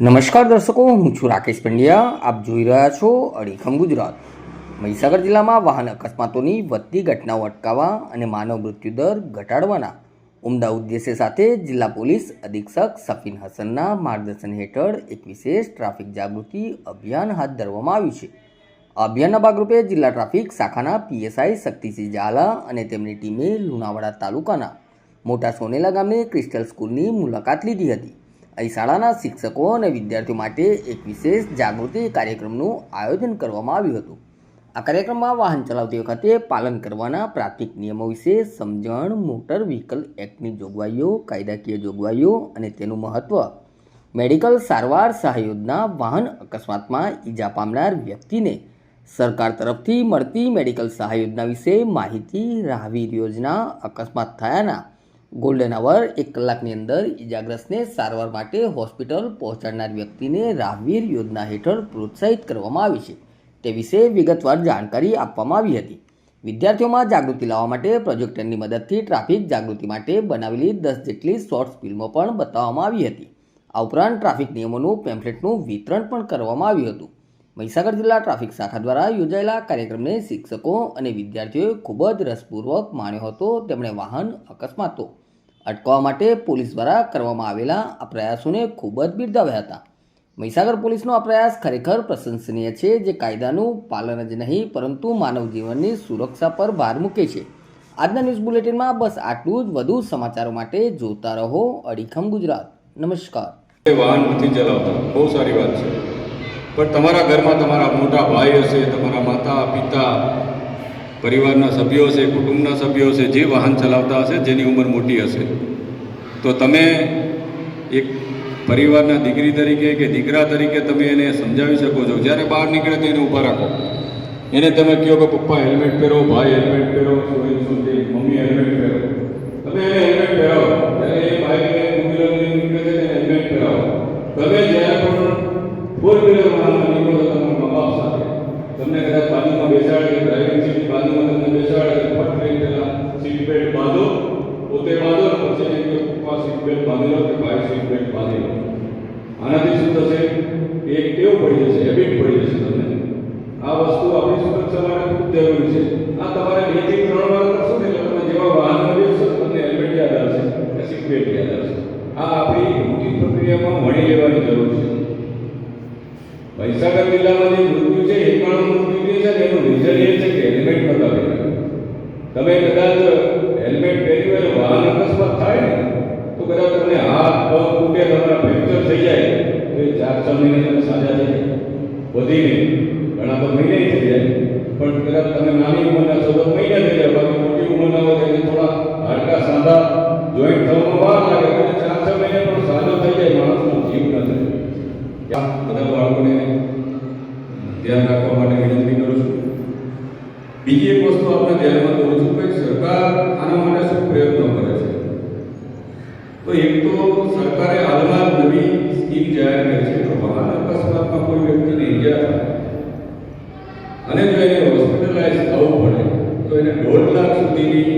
નમસ્કાર દર્શકો, હું છું રાકેશ પંડ્યા. આપ જોઈ રહ્યા છો અડીખમ ગુજરાત. મહીસાગર જિલ્લામાં વાહન અકસ્માતોની વધતી ઘટનાઓ અટકાવવા અને માનવ મૃત્યુદર ઘટાડવાના ઉમદા ઉદ્દેશ્ય સાથે જિલ્લા પોલીસ અધિક્ષક સફીન હસનના માર્ગદર્શન હેઠળ એક વિશેષ ટ્રાફિક જાગૃતિ અભિયાન હાથ ધરવામાં આવ્યું છે. આ અભિયાનના ભાગરૂપે જિલ્લા ટ્રાફિક શાખાના પીએસઆઈ શક્તિસિંહ ઝાલા અને તેમની ટીમે લુણાવાડા તાલુકાના મોટા સોનેલા ગામે ક્રિસ્ટલ સ્કૂલની મુલાકાત લીધી હતી. અહીં શાળાના શિક્ષકો અને વિદ્યાર્થીઓ માટે એક વિશેષ જાગૃતિ કાર્યક્રમનું આયોજન કરવામાં આવ્યું હતું. આ કાર્યક્રમમાં વાહન ચલાવતી વખતે પાલન કરવાના પ્રાથમિક નિયમો વિશે સમજણ, મોટર વ્હીકલ એક્ટની જોગવાઈઓ, કાયદાકીય જોગવાઈઓ અને તેનું મહત્ત્વ મેડિકલ સારવાર સહાય વાહન અકસ્માતમાં ઈજા પામનાર વ્યક્તિને સરકાર તરફથી મળતી મેડિકલ સહાય યોજના વિશે માહિતી, રાહવીર યોજના અકસ્માત થયાના ગોલ્ડન અવર એક કલાકની અંદર ઈજાગ્રસ્તને સારવાર માટે હોસ્પિટલ પહોંચાડનાર વ્યક્તિને રાહવીર યોજના હેઠળ પ્રોત્સાહિત કરવામાં આવી છે. તે વિશે વિગતવાર જાણકારી આપવામાં આવી હતી. વિદ્યાર્થીઓમાં જાગૃતિ લાવવા માટે પ્રોજેક્ટરની મદદથી ટ્રાફિક જાગૃતિ માટે બનાવેલી દસ જેટલી શોર્ટ્સ ફિલ્મો પણ બતાવવામાં આવી હતી. આ ઉપરાંત ટ્રાફિક નિયમોનું, પેમ્ફલેટનું વિતરણ પણ કરવામાં આવ્યું હતું. મહીસાગર જિલ્લા ટ્રાફિક શાખા દ્વારા યોજાયેલા કાર્યક્રમને શિક્ષકો અને વિદ્યાર્થીઓએ ખૂબ જ રસપૂર્વક માણ્યો હતો. તેમણે વાહન અકસ્માતો અટકાવવા માટે પોલીસ દ્વારા કરવામાં આવેલા આ પ્રયાસોને ખૂબ જ બિરદાવ્યા હતા. મહીસાગર પોલીસનો આ પ્રયાસ ખરેખર પ્રશંસનીય છે જે કાયદાનું પાલન જ નહીં, પરંતુ માનવ જીવનની સુરક્ષા પર ભાર મૂકે છે. આજના ન્યૂઝ બુલેટિનમાં બસ આટલું જ. વધુ સમાચારો માટે જોતા રહો અડીખમ ગુજરાત. નમસ્કાર. વાહન નથી ચલાવતા બહુ સારી વાત છે. પણ તમારા ઘરમાં તમારા મોટા ભાઈ હશે, તમારા માતા, પિતા, પરિવારના સભ્યો છે કુટુંબના સભ્યો છે જે વાહન ચલાવતા હશે, જેની ઉંમર મોટી હશે. તો તમે એક પરિવારના દીકરી તરીકે કે દીકરા તરીકે તમે એને સમજાવી શકો છો. જ્યારે બહાર નીકળે તો એને ઊભા રાખો. એને તમે કહો કે, પપ્પા હેલ્મેટ પહેરો, ભાઈ હેલ્મેટ પહેરો મમ્મી હેલ્મેટ પહેરો. તમે નીકળો છો તમારા મા બાપ સાથે તમને કદાચ બાજુમાં બેસાડે કે ડ્રાઇવિંગ સીટ બાજુમાં તમને બેસાડે કે કરીને સીટ બેલ્ટ બાંધો પોતે બાંધો પછી એને કહો પપ્પા સીટ બેલ્ટ બાંધી લો કે ભાઈ સીટ બેલ્ટ બાંધી લો આનાથી શું થશે એક ટેવ પડી જશે હેબિટ પડી જશે તમને આ વસ્તુ આપણી સુરક્ષા માટે ખૂબ જરૂરી છે આ તમારે બેથી ત્રણ વાર કરશો ને એટલે તમે જેવા વાહનમાં બેસશો તમને હેલ્મેટ યાદ આવશે કે સીટ બેલ્ટ યાદ આવશે આ આપણી રૂટીન પ્રક્રિયામાં મળી લેવાની જરૂર છે. મહીસાગર જિલ્લામાં જે મૃત્યુ છે એકાણું મૃત્યુ જે છે એનું રિઝલ્ટ એ છે કે હેલ્મેટ નતા પહેર્યા તમે કદાચ હેલ્મેટ પહેર્યું અને વાહન અકસ્માત થાય ને, તો કદાચ તમને હાથ પગ તૂટે તમારા ફ્રેક્ચર થઈ જાય તો એ ચાર છ મહિને તમે સાજા થઈ જાય વધીને ઘણા તો મહિને થઈ જાય પણ કદાચ તમે નાની ઉંમરના છો તો મહિને થઈ જાય બાકી મોટી ઉંમરના હોય તો એને થોડા હાડકા સાંધા જોઈન્ટ થવામાં વાર લાગે તો ચાર છ મહિને પણ સાજો થઈ જાય માણસનો જીવ ન થાય ત્યાં બધા બાળકોને ધ્યાન રાખવા માટે વિનંતી કરું છું. બીજી એક વસ્તુ આપણે ધ્યાનમાં દોરું છું કે સરકાર આના માટે શું પ્રયત્નો કરે છે? તો એક તો સરકારે હાલમાં નવી સ્કીમ જાહેર કરી છે કે વાહન અકસ્માતમાં કોઈ વ્યક્તિને ઇજા અને જો એને હોસ્પિટલાઇઝ થવું પડે, તો એને દોઢ લાખ સુધીની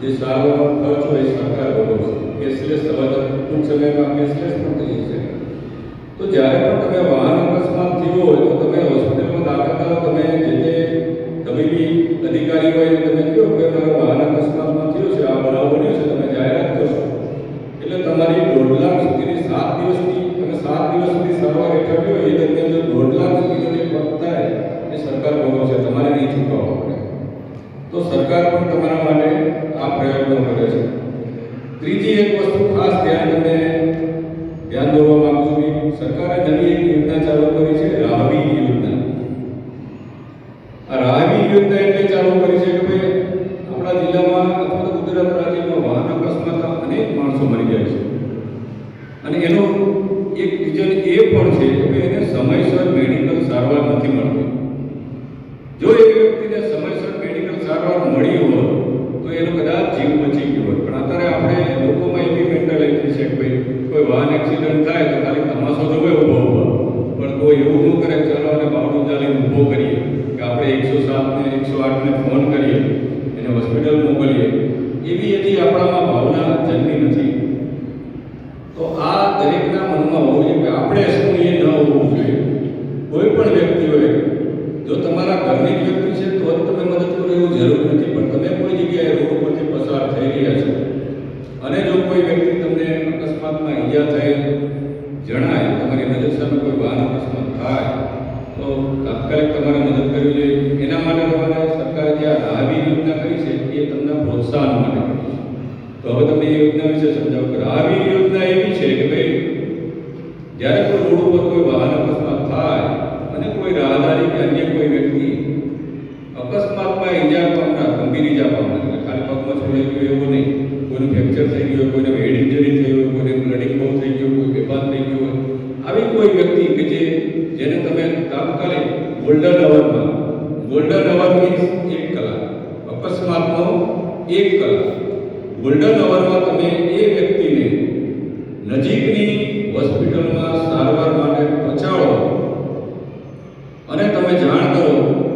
જે સારવાર ખર્ચ હોય સરકાર ભોગવશે. કેશલેસ તો ટૂંક સમયમાં કેશલેસ પણ થઈ જશે. તો જ્યારે પણ તમે વાહન અકસ્માત થયો હોય તો તમે હોસ્પિટલમાં દાખલ થાઓ તમે જે તે તબીબી અધિકારી હોય એને તમે કહો કે મારો વાહન અકસ્માતમાં થયો છે આ બનાવ બન્યો છે તમે જાહેરાત કરશો એટલે તમારી દોઢ લાખ સુધીની સાત દિવસની અને સાત દિવસ સુધી સારવાર હેઠળ હોય એ દરમિયાન જો દોઢ લાખ સુધીનો જે ખર્ચ થાય એ સરકાર ભોગવશે તમારે નહીં ચૂકવવા પડે તો સરકાર પણ તમારા માટે આ પ્રયત્નો કરે છે ત્રીજી એક વસ્તુ ખાસ ધ્યાન તમે સરકારે નવી એક યોજના ચાલુ કરી છે, રાહવી યોજના. આ રાહવી યોજના એટલે ચાલુ કરી છે કે ભાઈ આપણા જિલ્લામાં અથવા તો ગુજરાત રાજ્યમાં વાહન અકસ્માતમાં અનેક માણસો મરી જાય છે. અને એનો એક રીઝન એ પણ છે કે એને સમયસર મેડિકલ સારવાર નથી મળતી. એકસો આઠને ફોન કરીએ એને હોસ્પિટલ મોકલીએ? એવી હજી આપણામાં ભાવના જન્મી નથી. તો આ દરેકના મનમાં હોવું જોઈએ કે આપણે શું એ ન હોવું જોઈએ. કોઈ પણ વ્યક્તિ હોય જો તમારા ઘરની જ વ્યક્તિ છે, તો જ તમે મદદ કરો, એવું જરૂર નથી. પણ તમે કોઈ જગ્યાએ રોડ પરથી પસાર થઈ રહ્યા છો અને જો કોઈ વ્યક્તિ તમને અકસ્માતમાં ઈજા થઈ જણાય, તમારી મદદ સામે કોઈ વાહન અકસ્માત થાય, તો તાત્કાલિક તમારે મદદ કરવી જોઈએ. એના માટે કરી છે એ તમને પ્રોત્સાહન માટે કરી છે તો હવે તમે એ યોજના વિશે સમજાવો. કે રાહવી યોજના એવી છે કે ભાઈ, જ્યારે કોઈ રોડ ઉપર કોઈ વાહન અકસ્માત થાય અને કોઈ રાહદારી કે અન્ય કોઈ વ્યક્તિ અકસ્માતમાં ઈજા પામનાર, ગંભીર ઈજા પામનાર, એટલે ખાલી પગમાં છોડાઈ ગયો એવું નહીં. કોઈનું ફ્રેક્ચર થઈ ગયું હોય, કોઈને હેડ ઇન્જરી થઈ હોય, કોઈને બ્લડિંગ બહુ થઈ ગયું કોઈ બેભાન થઈ ગયું હોય. આવી કોઈ વ્યક્તિ કે જે, જેને તમે તાત્કાલિક ગોલ્ડન અવરમાં ગોલ્ડન અવર મીન્સ એક કલાક અકસ્માતનો એક કલાક ગોલ્ડન અવરમાં તમે એ વ્યક્તિને નજીકની હોસ્પિટલમાં સારવાર માટે પહોંચાડો. અને તમે જાણ કરો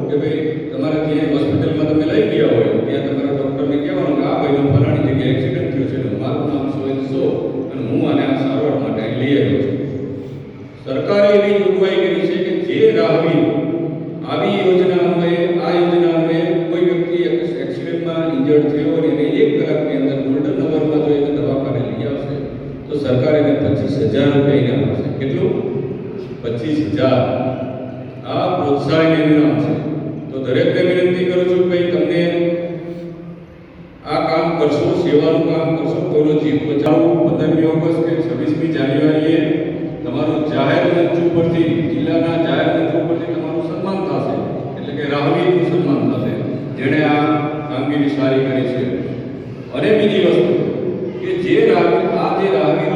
કે ભાઈ તમારે જે હોસ્પિટલમાં તમે લઈ ગયા હોય, ત્યાં તમારા ડૉક્ટરને કહેવાનું કે આ ભાઈનો ફલાણી જગ્યાએ એક્સિડન્ટ થયો છે અને મારું નામ સો એન્ડ સો અને હું આને આ સારવાર માટે અહીં લઈ આવ્યો છું સરકારે એવી જોગવાઈ કરી છે કે જે રાહવી આવી યોજના અન્વયે આ યોજના અન્વયે કોઈ વ્યક્તિ એક્સિડન્ટમાં ઇન્જર્ડ થયો અને એને એક કલાકની અંદર ગોલ્ડન અવરમાં જો એને દવાખાને લઈ આવશે તો સરકાર એને પચીસ હજાર રૂપિયા ઇનામ આપશે કેટલું પચીસ હજાર આ પ્રોત્સાહન ઇનામ છે તો દરેકને વિનંતી કરું છું કે ભાઈ તમને આ કામ કરશો સેવાનું કામ કરશો કોઈનો જીવ બચાવો પંદરમી ઓગસ્ટ કે છવ્વીસમી જાન્યુઆરીએ તમારું જાહેર મંચ ઉપરથી જિલ્લાના જાહેર મંચ ઉપરથી તમારું સન્માન થશે એટલે કે રાહવીરનું સન્માન થશે જેણે આ કામગીરી સારી કરી છે. અને બીજી વસ્તુ કે જે રાહ આ જે રાહવીરો